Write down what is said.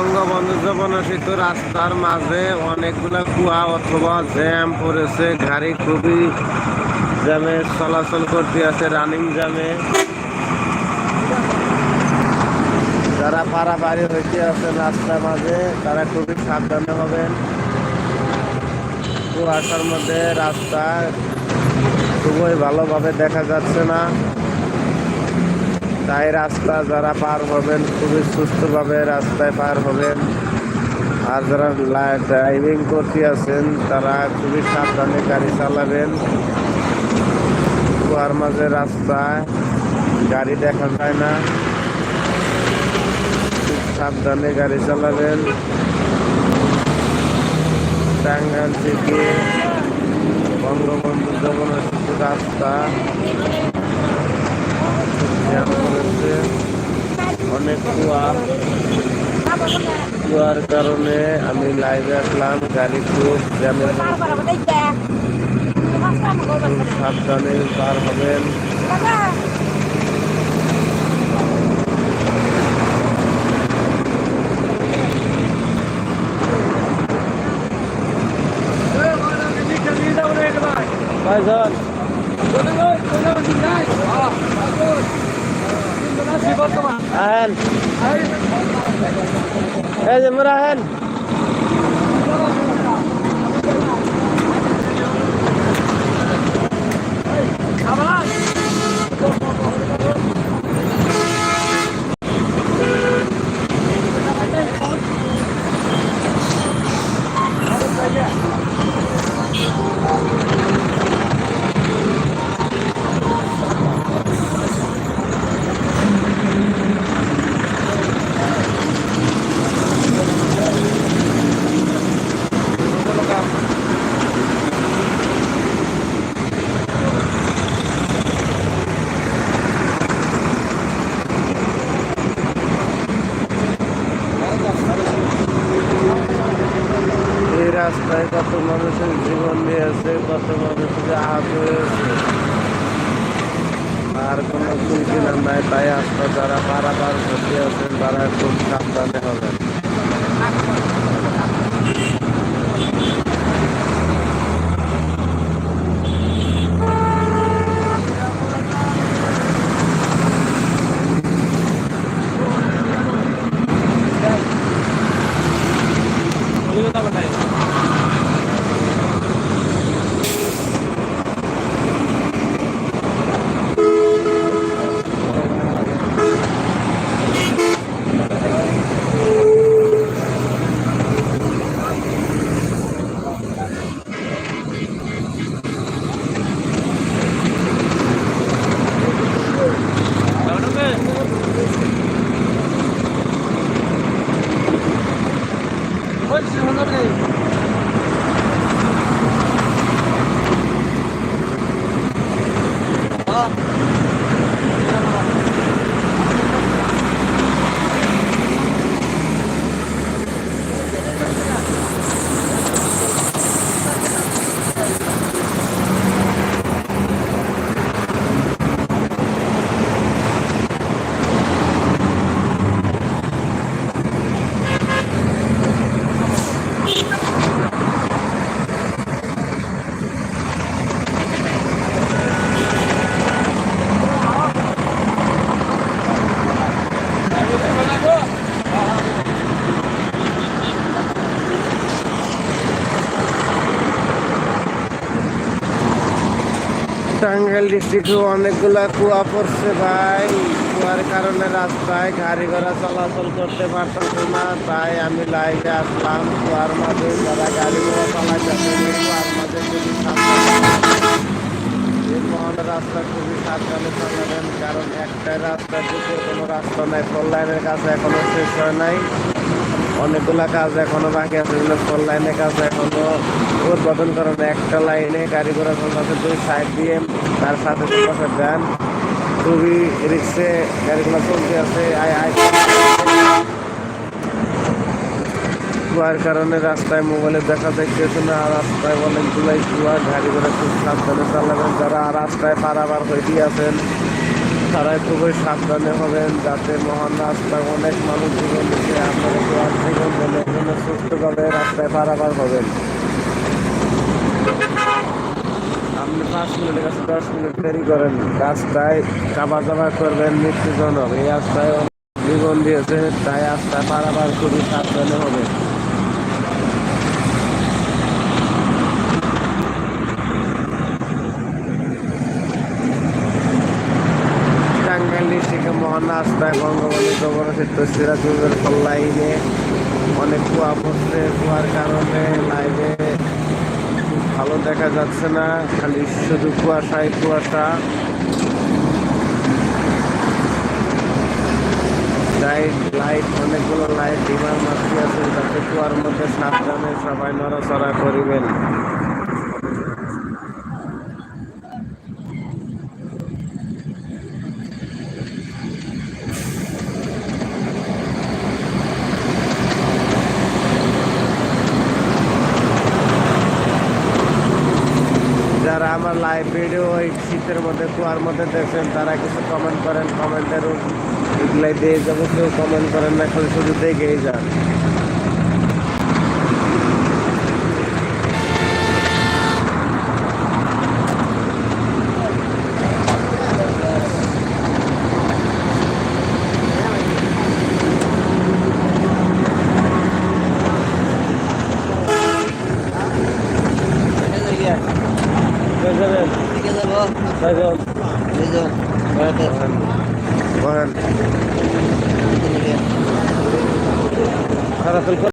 বঙ্গবন্ধু যমুনা সেতু রাস্তার মাঝে অনেকগুলা কুয়া অথবা জ্যাম পড়েছে। গাড়ি খুবই জ্যামে চলাচল করতে আছে রানিং জ্যামে। যারা পাড়াবাড়ি হইতে আছেন রাস্তার মাঝে, তারা খুবই সাবধানে হবেন। কুয়াশার মধ্যে রাস্তা খুবই ভালোভাবে দেখা যাচ্ছে না। তাই রাস্তা যারা পার হবেন, খুবই সুস্থভাবে রাস্তায় পার হবেন। আর যারা ড্রাইভিং করতে আছেন, তারা খুবই সাবধানে গাড়ি চালাবেন। কুয়ার মাঝে রাস্তায় গাড়ি দেখা যায় না। খুব সাবধানে গাড়ি চালাবেন। টাঙ্গাইল থেকে বঙ্গবন্ধু যমুনা সেতু রাস্তা। অনেক কুয়া। কুয়ার কারণে আমি লাইভে আসলাম গাড়ি খুব জ্যামে সাবধানে পার হবেন। ভাইজান আহেন। এই যে মোরা আহেন। এই রাস্তায় কত মানুষের জীবন দিয়েছে, কত মানুষের আহত হয়েছে। আর কোনো কুলকিনা নাই, তাই আসলে যারা পারাপার আছেন, তারা খুব সাবধানে হবেন। Ciao. টাঙ্গাইল ডিস্ট্রিক্টে অনেকগুলা কুয়া পড়ছে ভাই। কুয়ার কারণে রাস্তায় গাড়ি ঘোড়া চলাচল করতে পারতেছে না। তাই আমি লাইভে আসলাম। কুয়ার মাঝে যারা গাড়ি ঘোড়া চালাইতেছে কুয়ার মাঝে রাস্তা খুবই সাবধানে চালাবেন, কারণ একটাই রাস্তা, দ্বিতীয় কোনো রাস্তা নাই। ফোর লাইনের কাছে এখনও শেষ হয় নাই। অনেকগুলা কাজ এখনও বাকি আছে যেগুলো ফোর লাইনে কাজ এখনও উদ্বোধন করানো একটা লাইনে গাড়ি ঘোড়া চলতেছে, দুই সাইড দিয়ে, তার সাথে পাশে ভ্যান, খুবই রিক্সে গাড়িগুলো চলতে আছে কুয়ার কারণে রাস্তায় মোবাইলে দেখা যাইতেছে না রাস্তায় অনেকগুলাই কুয়া গাড়ি ঘোড়া খুব সাবধানে চালাবেন। যারা রাস্তায় পারাবার হইতে আছেন তারাই খুবই সাবধানে হবেন যাতে মহান রাস্তায় অনেক মানুষ জীবন দিচ্ছে আপনারা জীবন বলে সুস্থভাবে রাস্তায় পারাপার হবেন। আপনি পাঁচ মিনিটের কাছে দশ মিনিট দেরি করেন। রাস্তায় চাপা চাপা করবেন মৃত্যুজনক এই রাস্তায় জীবন দিয়েছে, তাই রাস্তায় পারাপার খুবই সাবধানে হবে টাঙ্গাইল ডিস্ট্রিক্টে মহান রাস্তায় বঙ্গবন্ধু জগন্নাথ সিরাজুলের লাইনে অনেক কুয়া পড়ছে, কুয়ার কারণে লাইনে ভালো দেখা যাচ্ছে না, খালি শুধু কুয়াশাই কুয়াশা লাইট লাইট অনেকগুলো লাইট ডিমার মাছি আছে, যাতে কুয়ার মধ্যে সাবধানে সবাই নড়াচড়া করিবেন। আমার লাইভ ভিডিও ওই শীতের মধ্যে, কুয়ার মধ্যে দেখছেন, তারা কিছু কমেন্ট করেন কমেন্টের রিপ্লাই দিয়ে যাব, কেউ কমেন্ট করেন না, খালি শুধু দেখেই যান। খারাপ